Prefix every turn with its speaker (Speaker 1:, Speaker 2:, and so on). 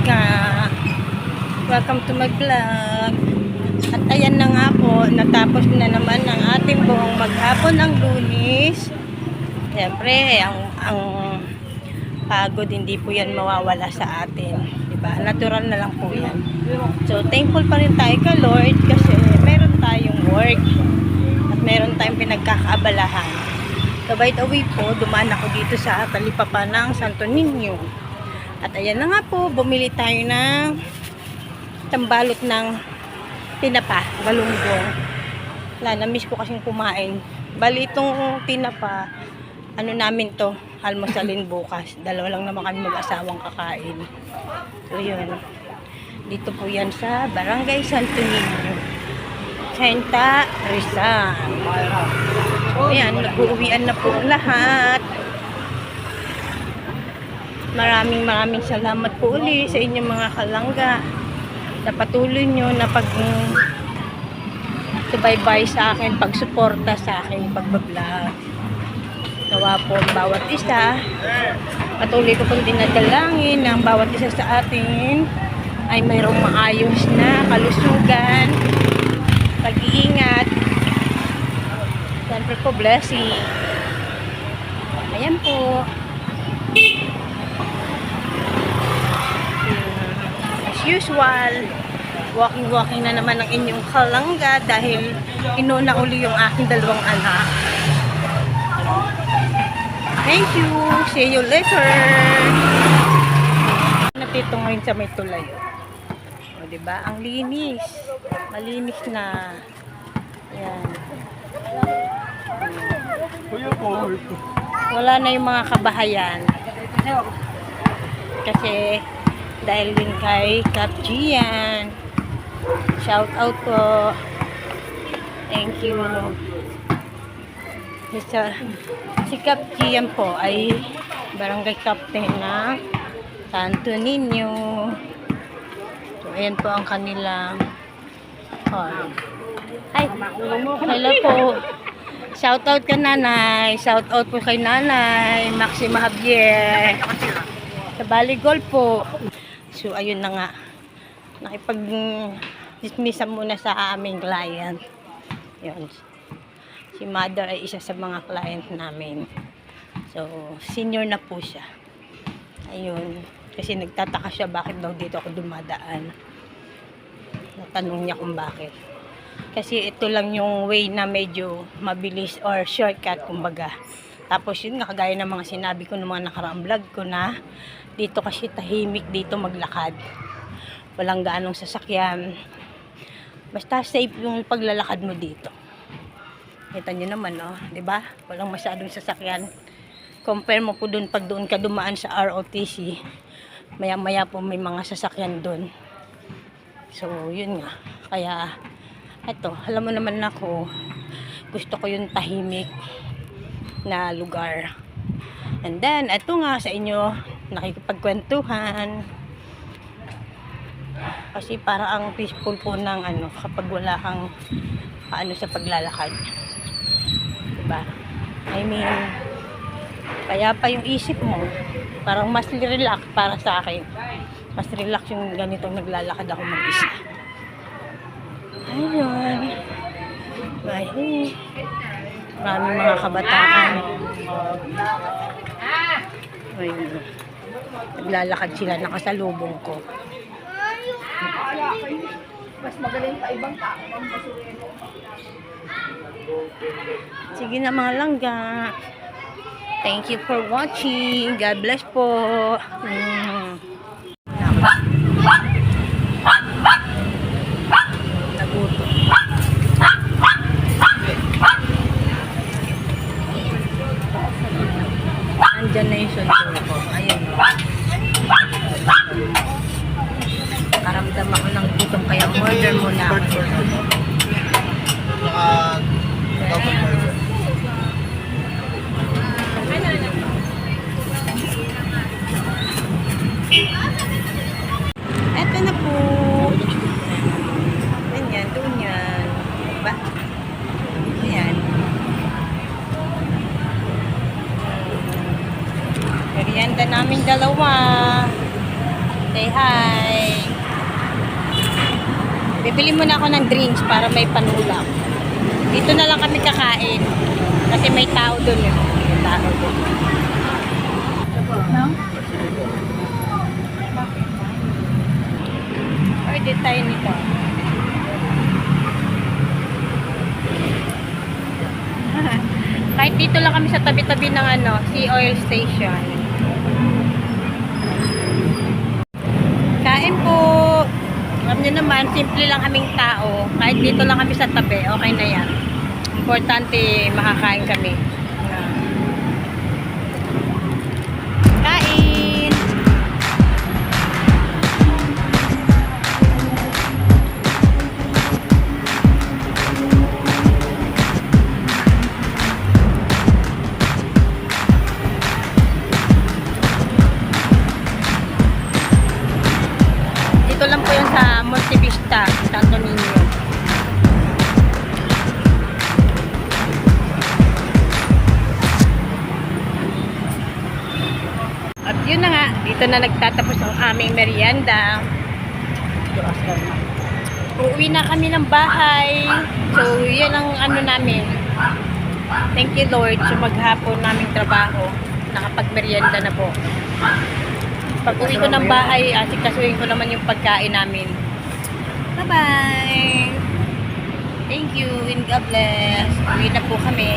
Speaker 1: langga. Welcome to my vlog. At ayan na nga po, natapos na naman ang ating buong maghapon ng lunis. Siyempre, ang, ang pagod, hindi po yan mawawala sa atin. Diba? Natural na lang po yan. So, thankful pa rin tayo kay Lord kasi meron tayong work at meron tayong pinagkakaabalahan. So, by the way po, dumaan ako dito sa talipapa ng Santo Niño. At ayan na nga po, bumili tayo ng tambalot ng tinapa, galunggong. Wala, na-miss ko kasing kumain. Bali itong tinapa, ano namin to, almosalin bukas. Dalawa lang naman kami mag-asawang kakain. So yun. Dito po yan sa Barangay Santo Niño. Santa Rizal. Ayan, nag-uuwian na po lahat. Maraming maraming salamat po uli sa inyong mga kalangga sa patuloy nyo na pag subaybay sa akin, pagsuporta sa akin, pagbablog. Nawa po ang bawat isa. Patuloy ko pong dinadalangin ng bawat isa sa atin ay mayroong maayos na kalusugan, pag-iingat, siyempre po blessing. Ayan po. Usual, walking-walking na naman ang inyong kalangga dahil inuna uli yung aking dalawang anak. Thank you. See you later. Natito ngayon sa may tulay. O, diba? Ang linis. Malinis na. Ayan. Wala na yung mga kabahayan. Kasi dahil din kay Kap Gian. Shout out po. Thank you. Mr. Si Kap Gian po ay barangay captain ng Santo Niño. So, ayan po ang kanilang hall. Ay, hello po. Shout out ka nanay. Shout out po kay nanay. Maxima Javier. Sa Baligol po. So, ayun na nga. Nakipag dismissa muna sa aming client. Yun. Si mother ay isa sa mga client namin. So, senior na po siya. Ayun. Kasi nagtataka siya bakit daw dito ako dumadaan. Natanong niya kung bakit. Kasi ito lang yung way na medyo mabilis or shortcut kumbaga. Tapos yun nga, kagaya ng mga sinabi ko ng mga nakaraang vlog ko na dito kasi tahimik dito maglakad. Walang gaanong sasakyan. Basta safe yung paglalakad mo dito. Kita nyo naman, no? ba? Walang masyadong sasakyan. Compare mo po dun pag doon ka dumaan sa ROTC. Maya-maya po may mga sasakyan doon. So, yun nga. Kaya, eto, alam mo naman ako, gusto ko yung tahimik na lugar. And then, eto nga sa inyo, nakikipagkwentuhan. Kasi para ang peaceful po ng ano, kapag wala kang paano sa paglalakad. Diba? I mean, kaya pa yung isip mo, parang mas relax para sa akin. Mas relax yung ganitong naglalakad ako mag-isa. Ayun. Bye. Maraming mga kabataan. Ayun. Naglalakad sila, nakasalubong ko.
Speaker 2: Mas magaling pa ibang tao. ang basurero.
Speaker 1: Sige na mga langga. Thank you for watching. God bless po. Mm. Nagutom. Andyan na yung sunod ko. Ayun. Karamdam ako ng gutom kaya muna ako.
Speaker 3: Saka double burger.
Speaker 1: Eto na po. Ganyan, doon yan. Diba? Ayan. Merienda namin dalawa. Say hi. Bibili muna ako ng drinks para may panulam. Dito na lang kami kakain. Kasi may tao doon eh. May tao doon.
Speaker 2: No?
Speaker 1: Pwede tayo nito. Kahit dito lang kami sa tabi-tabi ng ano, sea oil station. Kain po. Niyo naman, simple lang kaming tao. Kahit dito lang kami sa tabi, okay na yan. Importante, makakain kami. Yun na nga, dito na nagtatapos ang aming merienda. Uuwi na kami ng bahay. So, yan ang ano namin. Thank you Lord sa maghapon naming trabaho. Nakapag-merienda na po. Pag uwi ko ng bahay, asikasuhin ko naman yung pagkain namin. Bye-bye! Thank you and God bless. Uwi na po kami.